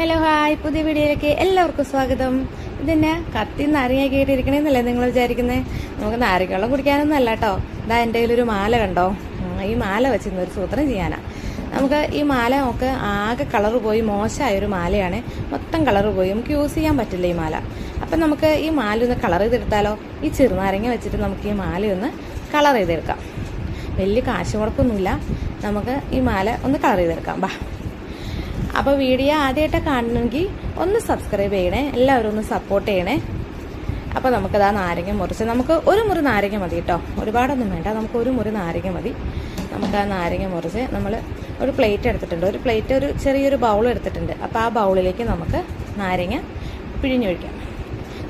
Hello hi. പുതിയ വീഡിയോയിലേക്ക് എല്ലാവർക്കും സ്വാഗതം. ഇതെന്നെ? കത്തി നാരങ്ങ കേട്ടിരിക്കണേന്നല്ലേ നിങ്ങൾ വിചാരിക്കുന്നത് നമുക്ക് നാരങ്ങ വെള്ളം കുടിക്കാനൊന്നും അല്ല കേട്ടോ. ഇതാ എന്റെ കയ്യിലൊരു മാല കണ്ടോ? ഈ മാല വെച്ച് ഒരു സൂത്രം ചെയ്യാനാ. നമുക്ക് ഈ മാല നമുക്ക് ആകെ കളർ പോയി മോശമായ ഒരു മാലയാണ്. മൊത്തം കളർ പോയി. നമുക്ക് യൂസ് ചെയ്യാൻ പറ്റില്ല ഈ മാല. അപ്പം നമുക്ക് ഈ മാല ഒന്ന് കളർ ചെയ്തെടുത്താലോ? ഈ ചെറുനാരങ്ങ വെച്ചിട്ട് നമുക്ക് ഈ മാല ഒന്ന് കളർ ചെയ്തെടുക്കാം. വലിയ കാശ് മുടക്കൊന്നുമില്ല നമുക്ക് ഈ മാല ഒന്ന് കളർ ചെയ്തെടുക്കാം. ബാ. അപ്പോൾ വീഡിയോ ആദ്യമായിട്ട് കാണണമെങ്കിൽ ഒന്ന് സബ്സ്ക്രൈബ് ചെയ്യണേ എല്ലാവരും ഒന്ന് സപ്പോർട്ട് ചെയ്യണേ. അപ്പോൾ നമുക്കത് ആ നാരങ്ങ മുറിച്ച് നമുക്ക് ഒരു മുറി നാരങ്ങ മതി കേട്ടോ. ഒരുപാടൊന്നും വേണ്ട നമുക്ക് ഒരു മുറി നാരങ്ങ മതി. നമുക്ക് ആ നാരങ്ങ മുറിച്ച് നമ്മൾ ഒരു പ്ലേറ്റ് എടുത്തിട്ടുണ്ട്. ഒരു പ്ലേറ്റ് ഒരു ചെറിയൊരു ബൗൾ എടുത്തിട്ടുണ്ട്. അപ്പോൾ ആ ബൗളിലേക്ക് നമുക്ക് നാരങ്ങ പിഴിഞ്ഞൊഴിക്കാം.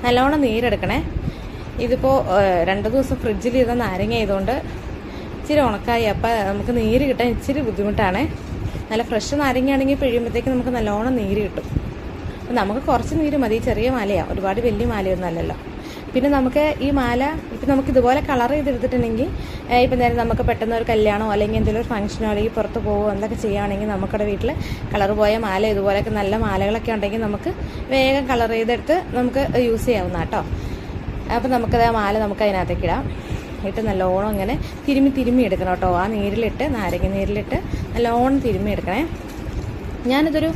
നല്ലോണം നീരെടുക്കണേ. ഇതിപ്പോൾ രണ്ട് ദിവസം ഫ്രിഡ്ജിൽ ഇരുന്ന നാരങ്ങ ആയതുകൊണ്ട് ഇച്ചിരി ഉണക്കായി. അപ്പം നമുക്ക് നീര് കിട്ടാൻ ഇച്ചിരി ബുദ്ധിമുട്ടാണ്. നല്ല ഫ്രഷ് നാരങ്ങയാണെങ്കിൽ പിഴിയുമ്പോഴത്തേക്ക് നമുക്ക് നല്ലോണം നീര് കിട്ടും. അപ്പം നമുക്ക് കുറച്ച് നീര് മതി. ചെറിയ മാലയാണ് ഒരുപാട് വലിയ മാലയൊന്നും അല്ലല്ലോ. പിന്നെ നമുക്ക് ഈ മാല ഇപ്പം നമുക്ക് ഇതുപോലെ കളർ ചെയ്തെടുത്തിട്ടുണ്ടെങ്കിൽ ഇപ്പം നേരം നമുക്ക് പെട്ടെന്ന് ഒരു കല്യാണമോ അല്ലെങ്കിൽ എന്തെങ്കിലും ഒരു ഫംഗ്ഷനോ അല്ലെങ്കിൽ പുറത്ത് പോകുമോ എന്തൊക്കെ ചെയ്യുകയാണെങ്കിൽ നമുക്കിവിടെ വീട്ടിൽ കളർ പോയ മാല ഇതുപോലെയൊക്കെ നല്ല മാലകളൊക്കെ ഉണ്ടെങ്കിൽ നമുക്ക് വേഗം കളർ ചെയ്തെടുത്ത് നമുക്ക് യൂസ് ചെയ്യാവുന്ന കേട്ടോ അപ്പം നമുക്കത് ആ മാല നമുക്ക് അതിനകത്തേക്ക് ഇടാം. ഇട്ട് നല്ലോണം ഇങ്ങനെ തിരുമ്മി തിരുമ്മി എടുക്കണം കേട്ടോ. ആ നീരിലിട്ട് നാരങ്ങ നീരിലിട്ട് നല്ലോണം തിരുമ്മി എടുക്കണേ. ഞാനിതൊരു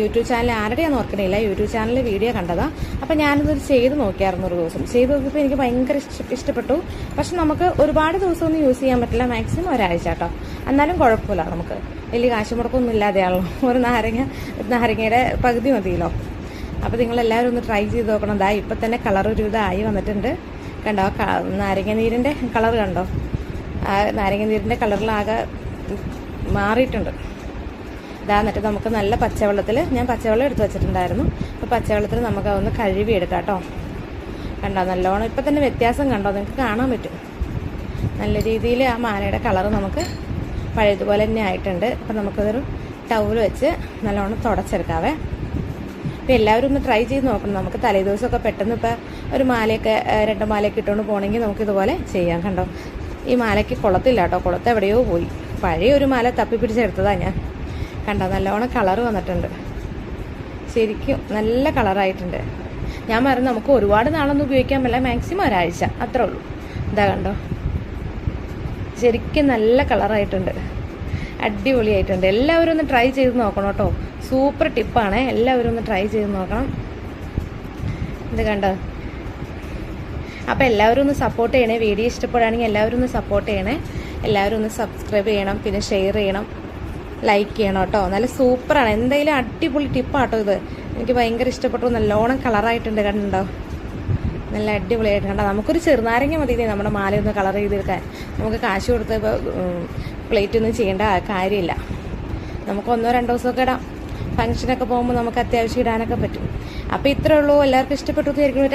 യൂട്യൂബ് ചാനൽ ആരുടെയാണെന്ന് ഓർക്കണില്ല. യൂട്യൂബ് ചാനലിൽ വീഡിയോ കണ്ടതാ. അപ്പം ഞാനിതൊരു ചെയ്ത് നോക്കിയായിരുന്നു ഒരു ദിവസം. ചെയ്ത് നോക്കിയപ്പോൾ എനിക്ക് ഭയങ്കര ഇഷ്ടപ്പെട്ടു. പക്ഷെ നമുക്ക് ഒരുപാട് ദിവസമൊന്നും യൂസ് ചെയ്യാൻ പറ്റില്ല. മാക്സിമം ഒരാഴ്ച കേട്ടോ. എന്നാലും കുഴപ്പമില്ല നമുക്ക്. വലിയ കാശ് മുടക്കൊന്നും ഇല്ലാതെയാണല്ലോ. ഒരു നാരങ്ങ നാരങ്ങയുടെ പകുതി മതിയല്ലോ. അപ്പോൾ നിങ്ങളെല്ലാവരും ഒന്ന് ട്രൈ ചെയ്ത് നോക്കണം. ദാ ഇപ്പം തന്നെ കളർ ഒരു ഇതായി വന്നിട്ടുണ്ട്. കണ്ടോ? നാരങ്ങ നീരിന്റെ കളർ കണ്ടോ? ആ നാരങ്ങ നീരിന്റെ കളറിലാകെ മാറിയിട്ടുണ്ട്. ഇതാ എന്നിട്ട് നമുക്ക് നല്ല പച്ചവെള്ളത്തിൽ ഞാൻ പച്ചവെള്ളം എടുത്തു വെച്ചിട്ടുണ്ടായിരുന്നു. അപ്പോൾ പച്ചവെള്ളത്തിൽ നമുക്ക് അതൊന്ന് കഴുകി എടുക്കാം കേട്ടോ. കണ്ടോ? നല്ലോണം ഇപ്പം തന്നെ വ്യത്യാസം കണ്ടോ? നിങ്ങൾക്ക് കാണാൻ പറ്റും. നല്ല രീതിയിൽ ആ മാലയുടെ കളർ നമുക്ക് പഴയതുപോലെ തന്നെ ആയിട്ടുണ്ട്. അപ്പം നമുക്കതൊരു ടൗൽ വെച്ച് നല്ലോണം തുടച്ചെടുക്കാവേ. അപ്പം എല്ലാവരും ഒന്ന് ട്രൈ ചെയ്ത് നോക്കണം. നമുക്ക് തലേദിവസമൊക്കെ പെട്ടെന്ന് ഇപ്പം ഒരു മാലയൊക്കെ രണ്ട് മാലയൊക്കെ ഇട്ടുകൊണ്ട് പോകണമെങ്കിൽ നമുക്ക് ഇതുപോലെ ചെയ്യാം കണ്ടോ? ഈ മാലയ്ക്ക് കുളത്തില്ല കേട്ടോ. കുളത്ത് എവിടെയോ പോയി. പഴയ ഒരു മാല തപ്പി പിടിച്ചെടുത്തതാണ് ഞാൻ. കണ്ടോ? നല്ലവണ്ണം കളർ വന്നിട്ടുണ്ട്. ശരിക്കും നല്ല കളറായിട്ടുണ്ട് ഞാൻ പറഞ്ഞു നമുക്ക് ഒരുപാട് നാളൊന്നും ഉപയോഗിക്കാൻ പറ്റില്ല. മാക്സിമം ഒരാഴ്ച. അത്രേ ഉള്ളൂ. ഇതാ കണ്ടോ? ശരിക്കും നല്ല കളറായിട്ടുണ്ട് അടിപൊളിയായിട്ടുണ്ട്. എല്ലാവരും ഒന്ന് ട്രൈ ചെയ്ത് നോക്കണം കേട്ടോ. സൂപ്പർ ടിപ്പാണ്. എല്ലാവരും ഒന്ന് ട്രൈ ചെയ്ത് നോക്കണം. ഇത് കണ്ടോ? അപ്പോൾ എല്ലാവരും ഒന്ന് സപ്പോർട്ട് ചെയ്യണേ. വീഡിയോ ഇഷ്ടപ്പെടുകയാണെങ്കിൽ എല്ലാവരും ഒന്ന് സപ്പോർട്ട് ചെയ്യണേ. എല്ലാവരും ഒന്ന് സബ്സ്ക്രൈബ് ചെയ്യണം. പിന്നെ ഷെയർ ചെയ്യണം. ലൈക്ക് ചെയ്യണം കേട്ടോ. നല്ല സൂപ്പറാണ്. എന്തായാലും അടിപൊളി ടിപ്പാട്ടോ ഇത്. എനിക്ക് ഭയങ്കര ഇഷ്ടപ്പെട്ടു. നല്ലോണം കളറായിട്ടുണ്ട് കണ്ടോ? നല്ല അടിപൊളിയായിട്ട് കണ്ടോ? നമുക്കൊരു ചെറുനാരങ്ങ മതി നമ്മുടെ മാലയൊന്ന് കളർ ചെയ്തെടുക്കാൻ. നമുക്ക് കാശ് കൊടുത്ത് പ്ലേറ്റ് ഒന്നും ചെയ്യേണ്ട കാര്യമില്ല. നമുക്ക് ഒന്നോ രണ്ടോ ദിവസമൊക്കെ ഇടാം. ഫംഗ്ഷനൊക്കെ പോകുമ്പോൾ നമുക്ക് അത്യാവശ്യം ഇടാനൊക്കെ പറ്റും. അപ്പോൾ ഇത്രേ ഉള്ളൂ. എല്ലാവർക്കും ഇഷ്ടപ്പെട്ടു തീർക്കുന്നു